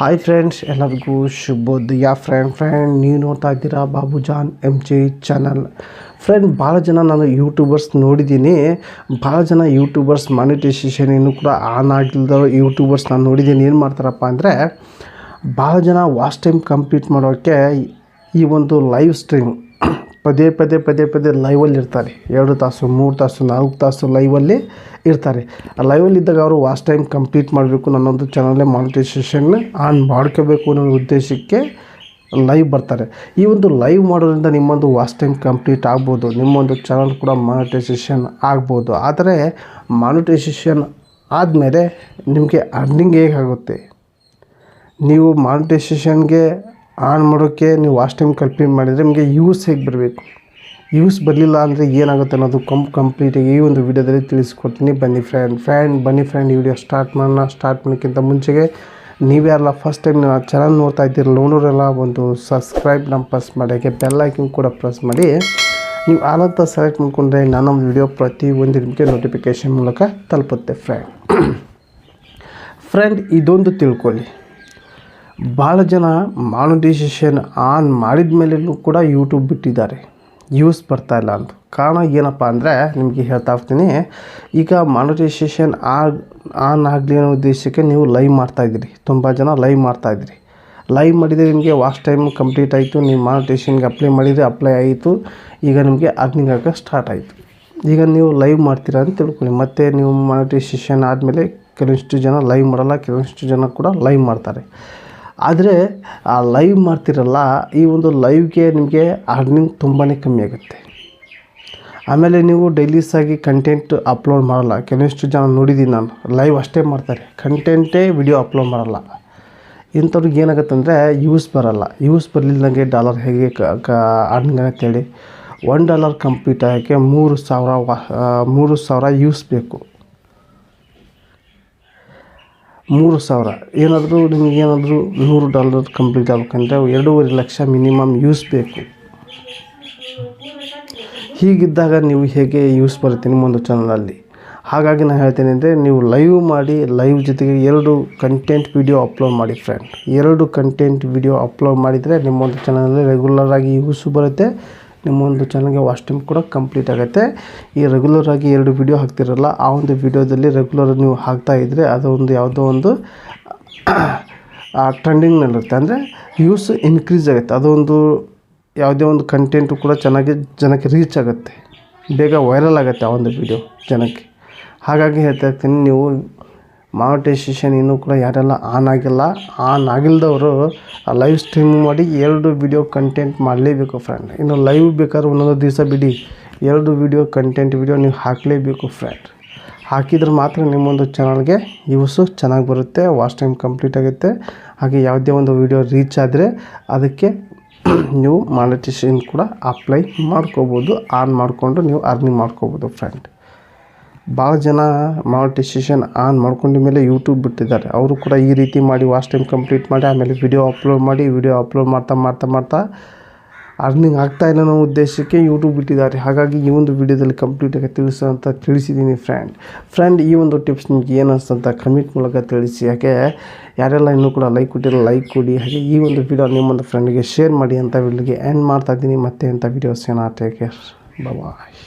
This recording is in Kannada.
ಹಾಯ್ ಫ್ರೆಂಡ್ಸ್ ಎಲ್ಲರಿಗೂ ಶುಭೋದಯ. ಫ್ರೆಂಡ್ ಫ್ರೆಂಡ್ ನೀವು ನೋಡ್ತಾ ಇದ್ದೀರಾ Babu Jaan M J channel friend ಭಾಳ ಜನ ನಾನು ಯೂಟ್ಯೂಬರ್ಸ್ ನೋಡಿದ್ದೀನಿ. ಭಾಳ ಜನ ಯೂಟ್ಯೂಬರ್ಸ್ ಮಾನಿಟೈಸೇಷನ್ ಇನ್ನೂ ಕೂಡ ಆನ್ ಆಗಿಲ್ದೋ ಯೂಟ್ಯೂಬರ್ಸ್ ನಾನು ನೋಡಿದ್ದೀನಿ. ಏನು ಮಾಡ್ತಾರಪ್ಪ ಅಂದರೆ ಭಾಳ ಜನ ವಾಸ್ಟ್ ಟೈಮ್ ಕಂಪ್ಲೀಟ್ ಮಾಡೋಕ್ಕೆ ಈ ಒಂದು ಲೈವ್ ಸ್ಟ್ರೀಮ್ ಪದೇ ಪದೇ ಪದೇ ಪದೇ ಲೈವಲ್ಲಿ ಇರ್ತಾರೆ. ಎರಡು ತಾಸು, ಮೂರು ತಾಸು, ನಾಲ್ಕು ತಾಸು ಲೈವಲ್ಲಿ ಇರ್ತಾರೆ. ಆ ಲೈವಲ್ಲಿ ಇದ್ದಾಗ ಅವರು ವಾಚ್ ಟೈಮ್ ಕಂಪ್ಲೀಟ್ ಮಾಡಬೇಕು ನನ್ನೊಂದು ಚಾನಲ್ಲೇ ಮಾನಿಟೈಸೇಷನ್ ಆನ್ ಮಾಡ್ಕೋಬೇಕು ಅನ್ನೋ ಉದ್ದೇಶಕ್ಕೆ ಲೈವ್ ಬರ್ತಾರೆ. ಈ ಒಂದು ಲೈವ್ ಮಾಡೋದ್ರಿಂದ ನಿಮ್ಮೊಂದು ವಾಚ್ ಟೈಮ್ ಕಂಪ್ಲೀಟ್ ಆಗ್ಬೋದು. ನಿಮ್ಮೊಂದು ಚಾನಲ್ ಕೂಡ ಮಾನಿಟೈಸೇಷನ್ ಆಗ್ಬೋದು. ಆದರೆ ಮಾನಿಟೈಸೇಷನ್ ಆದಮೇಲೆ ನಿಮಗೆ ಅರ್ನಿಂಗ್ ಹೇಗಾಗುತ್ತೆ? ನೀವು ಮಾನಿಟೈಸೇಷನ್ಗೆ ಆನ್ ಮಾಡೋಕ್ಕೆ ನೀವು ವಾಚ್ ಟೈಮ್ ಕಲ್ಪಿ ಮಾಡಿದರೆ ನಿಮಗೆ ಯೂಸ್ ಹೇಗೆ ಬರಬೇಕು? ಯೂಸ್ ಬರಲಿಲ್ಲ ಅಂದರೆ ಏನಾಗುತ್ತೆ ಅನ್ನೋದು ಕಂಪ್ ಕಂಪ್ಲೀಟಾಗಿ ಈ ಒಂದು ವಿಡಿಯೋದಲ್ಲಿ ತಿಳಿಸ್ಕೊಡ್ತೀನಿ. ಬನ್ನಿ ಫ್ರೆಂಡ್. ಫ್ರೆಂಡ್, ಬನ್ನಿ ಫ್ರೆಂಡ್. ಈ ವಿಡಿಯೋ ಸ್ಟಾರ್ಟ್ ಮಾಡೋಣ. ಸ್ಟಾರ್ಟ್ ಮಾಡೋಕ್ಕಿಂತ ಮುಂಚೆಗೆ ನೀವ್ಯಾರಲ್ಲ ಫಸ್ಟ್ ಟೈಮ್ ನಾವು ಚಾನಲ್ ನೋಡ್ತಾ ಇದ್ದೀರಲ್ಲ, ನೋಡೋರೆಲ್ಲ ಒಂದು ಸಬ್ಸ್ಕ್ರೈಬ್ ನಮ್ಮ ಪ್ರೆಸ್ ಮಾಡೋಕ್ಕೆ ಬೆಲ್ ಐಕನ್ ಕೂಡ ಪ್ರೆಸ್ ಮಾಡಿ. ನೀವು ಆಲಂತ ಸೆಲೆಕ್ಟ್ ಮಾಡ್ಕೊಂಡ್ರೆ ನಾನು ವಿಡಿಯೋ ಪ್ರತಿ ಒಂದು ನಿಮಗೆ ನೋಟಿಫಿಕೇಶನ್ ಮೂಲಕ ತಲುಪುತ್ತೆ ಫ್ರೆಂಡ್ ಫ್ರೆಂಡ್ ಇದೊಂದು ತಿಳ್ಕೊಳ್ಳಿ. ಭಾಳ ಜನ ಮಾನಿಟೈಸೇಷನ್ ಆನ್ ಮಾಡಿದ ಮೇಲೆಲ್ಲೂ ಕೂಡ ಯೂಟ್ಯೂಬ್ ಬಿಟ್ಟಿದ್ದಾರೆ. ಯೂಸ್ ಬರ್ತಾ ಇಲ್ಲ ಅಂತ. ಕಾರಣ ಏನಪ್ಪ ಅಂದರೆ ನಿಮಗೆ ಹೇಳ್ತಾ ಹೋಗ್ತೀನಿ, ಈಗ ಮಾನಿಟೈಸೇಷನ್ ಆಗ ಆನ್ ಆಗಲಿ ಅನ್ನೋ ಉದ್ದೇಶಕ್ಕೆ ನೀವು ಲೈವ್ ಮಾಡ್ತಾಯಿದ್ದೀರಿ ತುಂಬ ಜನ ಲೈವ್ ಮಾಡ್ತಾ ಇದ್ದೀರಿ. ಲೈವ್ ಮಾಡಿದರೆ ನಿಮಗೆ ವಾಚ್ ಟೈಮ್ ಕಂಪ್ಲೀಟ್ ಆಯಿತು, ನೀವು ಮಾನಿಟೇಷನ್ಗೆ ಅಪ್ಲೈ ಮಾಡಿದರೆ ಅಪ್ಲೈ ಆಯಿತು, ಈಗ ನಿಮಗೆ ಅರ್ನಿಂಗ್ ಆಗೋಕೆ ಸ್ಟಾರ್ಟ್ ಆಯಿತು. ಈಗ ನೀವು ಲೈವ್ ಮಾಡ್ತೀರಾ ಅಂತ ತಿಳ್ಕೊಳ್ಳಿ. ಮತ್ತು ನೀವು ಮಾನಿಟೈಸೇಷನ್ ಆದಮೇಲೆ ಕೆಲವಷ್ಟು ಜನ ಲೈವ್ ಮಾಡಲ್ಲ ಕೆಲವಷ್ಟು ಜನ ಕೂಡ ಲೈವ್ ಮಾಡ್ತಾರೆ. ಆದರೆ ಆ ಲೈವ್ ಮಾಡ್ತಿರಲ್ಲ, ಈ ಒಂದು ಲೈವ್ಗೆ ನಿಮಗೆ ಅರ್ನಿಂಗ್ ತುಂಬಾ ಕಮ್ಮಿ ಆಗುತ್ತೆ. ಆಮೇಲೆ ನೀವು ಡೈಲೀಸಾಗಿ ಕಂಟೆಂಟ್ ಅಪ್ಲೋಡ್ ಮಾಡಲ್ಲ. ಕೆಲವಷ್ಟು ಜನ ನೋಡಿದ್ದೀನಿ ನಾನು. ಲೈವ್ ಅಷ್ಟೇ ಮಾಡ್ತಾರೆ. ಕಂಟೆಂಟೇ ವಿಡಿಯೋ ಅಪ್ಲೋಡ್ ಮಾಡಲ್ಲ. ಇಂಥವ್ರಿಗೆ ಏನಾಗುತ್ತೆ ಅಂದರೆ ಯೂಸ್ ಬರಲ್ಲ. ಯೂಸ್ ಬರಲಿಲ್ಲದಂಗೆ ಡಾಲರ್ ಹೇಗೆ ಕ ಅರ್ನಿಂಗ್ ಹೇಳಿ. ಒನ್ ಡಾಲರ್ ಕಂಪ್ಲೀಟ್ ಆಗೋಕ್ಕೆ ಮೂರು ಸಾವಿರ ವಾ ಮೂರು ಸಾವಿರ ಯೂಸ್ ಬೇಕು. ಮೂರು ಸಾವಿರ. ಏನಾದರೂ ನಿಮಗೇನಾದರೂ ನೂರು ಡಾಲರ್ ಕಂಪ್ಲೀಟ್ ಆಗ್ಬೇಕಂದ್ರೆ ಎರಡೂವರೆ ಲಕ್ಷ ಮಿನಿಮಮ್ ಯೂಸ್ ಬೇಕು. ಹೀಗಿದ್ದಾಗ ನೀವು ಹೇಗೆ ಯೂಸ್ ಬರುತ್ತೆ ನಿಮ್ಮೊಂದು ಚಾನಲಲ್ಲಿ? ಹಾಗಾಗಿ ನಾನು ಹೇಳ್ತೇನೆ ಅಂದರೆ ನೀವು ಲೈವ್ ಮಾಡಿ ಲೈವ್ ಜೊತೆಗೆ ಎರಡು ಕಂಟೆಂಟ್ ವಿಡಿಯೋ ಅಪ್ಲೋಡ್ ಮಾಡಿ ಫ್ರೆಂಡ್ ಎರಡು ಕಂಟೆಂಟ್ ವಿಡಿಯೋ ಅಪ್ಲೋಡ್ ಮಾಡಿದರೆ ನಿಮ್ಮೊಂದು ಚಾನಲಲ್ಲಿ ರೆಗ್ಯುಲರಾಗಿ ಯೂಸು ಬರುತ್ತೆ. ನಿಮ್ಮೊಂದು ಚಾನಲ್ಗೆ ವಾಚ್ ಟೈಮ್ ಕೂಡ ಕಂಪ್ಲೀಟ್ ಆಗುತ್ತೆ. ಈ ರೆಗ್ಯುಲರಾಗಿ ಎರಡು ವಿಡಿಯೋ ಹಾಕ್ತಿರಲ್ಲ, ಆ ಒಂದು ವಿಡಿಯೋದಲ್ಲಿ ರೆಗ್ಯುಲರ್ ನೀವು ಹಾಕ್ತಾ ಇದ್ದರೆ ಅದು ಒಂದು ಯಾವುದೋ ಒಂದು ಟ್ರೆಂಡಿಂಗ್ನಲ್ಲಿರುತ್ತೆ ಅಂದರೆ ವ್ಯೂಸ್ ಇನ್ಕ್ರೀಸ್ ಆಗುತ್ತೆ. ಅದೊಂದು ಯಾವುದೇ ಒಂದು ಕಂಟೆಂಟು ಕೂಡ ಚೆನ್ನಾಗಿ ಜನಕ್ಕೆ ರೀಚ್ ಆಗುತ್ತೆ. ಬೇಗ ವೈರಲ್ ಆಗುತ್ತೆ ಆ ಒಂದು ವಿಡಿಯೋ ಜನಕ್ಕೆ. ಹಾಗಾಗಿ ಹೇಳ್ತಾ ಇರ್ತೀನಿ, ನೀವು ಮಾನಿಟೈಸೇಷನ್ ಇನ್ನೂ ಕೂಡ ಯಾರೆಲ್ಲ ಆನ್ ಆಗಿಲ್ಲ ಆನ್ ಆಗಿಲ್ದವರು ಲೈವ್ ಸ್ಟ್ರೀಮ್ ಮಾಡಿ ಎರಡು ವಿಡಿಯೋ ಕಂಟೆಂಟ್ ಮಾಡಲೇಬೇಕು ಫ್ರೆಂಡ್ ಇನ್ನು ಲೈವ್ ಬೇಕಾದ್ರೆ ಒಂದೊಂದು ದಿವಸ ಬಿಡಿ, ಎರಡು ವಿಡಿಯೋ ಕಂಟೆಂಟ್ ವಿಡಿಯೋ ನೀವು ಹಾಕಲೇಬೇಕು ಫ್ರೆಂಡ್ ಹಾಕಿದ್ರೆ ಮಾತ್ರ ನಿಮ್ಮೊಂದು ಚಾನಲ್ಗೆ ಯೂಸು ಚೆನ್ನಾಗಿ ಬರುತ್ತೆ ವಾಚ್ ಟೈಮ್ ಕಂಪ್ಲೀಟ್ ಆಗುತ್ತೆ. ಹಾಗೆ ಯಾವುದೇ ಒಂದು ವಿಡಿಯೋ ರೀಚ್ ಆದರೆ ಅದಕ್ಕೆ ನೀವು ಮಾನಿಟೈಸೇಷನ್ ಕೂಡ ಅಪ್ಲೈ ಮಾಡ್ಕೋಬೋದು ಆನ್ ಮಾಡಿಕೊಂಡು ನೀವು ಅರ್ನಿಂಗ್ ಮಾಡ್ಕೋಬೋದು ಫ್ರೆಂಡ್ ಭಾಳ ಜನ ಮಾನಿಟೈಸೇಷನ್ ಆನ್ ಮಾಡ್ಕೊಂಡ ಮೇಲೆ ಯೂಟ್ಯೂಬ್ ಬಿಟ್ಟಿದ್ದಾರೆ. ಅವರು ಕೂಡ ಈ ರೀತಿ ಮಾಡಿ ವಾಸ್ಟ್ ಟೈಮ್ ಕಂಪ್ಲೀಟ್ ಮಾಡಿ, ಆಮೇಲೆ ವಿಡಿಯೋ ಅಪ್ಲೋಡ್ ಮಾಡಿ ವಿಡಿಯೋ ಅಪ್ಲೋಡ್ ಮಾಡ್ತಾ ಮಾಡ್ತಾ ಮಾಡ್ತಾ ಅರ್ನಿಂಗ್ ಆಗ್ತಾ ಇಲ್ಲ ಅನ್ನೋ ಉದ್ದೇಶಕ್ಕೆ ಯೂಟ್ಯೂಬ್ ಬಿಟ್ಟಿದ್ದಾರೆ. ಹಾಗಾಗಿ ಈ ಒಂದು ವಿಡಿಯೋದಲ್ಲಿ ಕಂಪ್ಲೀಟಾಗಿ ತಿಳಿಸೋ ಅಂತ ತಿಳಿಸಿದ್ದೀನಿ ಫ್ರೆಂಡ್ ಫ್ರೆಂಡ್ ಈ ಒಂದು ಟಿಪ್ಸ್ ನಿಮ್ಗೆ ಏನು ಅನಿಸ್ತಂತ ಕಮೆಂಟ್ ಮೂಲಕ ತಿಳಿಸಿ. ಯಾಕೆ? ಯಾರೆಲ್ಲ ಇನ್ನೂ ಕೂಡ ಲೈಕ್ ಕೊಟ್ಟಿಲ್ಲ ಲೈಕ್ ಕೊಡಿ. ಹಾಗೆ ಈ ಒಂದು ವಿಡಿಯೋ ನಿಮ್ಮೊಂದು ಫ್ರೆಂಡ್ಗೆ ಶೇರ್ ಮಾಡಿ ಅಂತ ವಿಡಿಯೋಗೆ ಎಂಡ್ ಮಾಡ್ತಾ ಇದ್ದೀನಿ. ಮತ್ತೆ ಅಂತ ವೀಡಿಯೋಸ್ ಏನೋ ಟೇಕ್ ಕೇರ್ ಬಾಯ್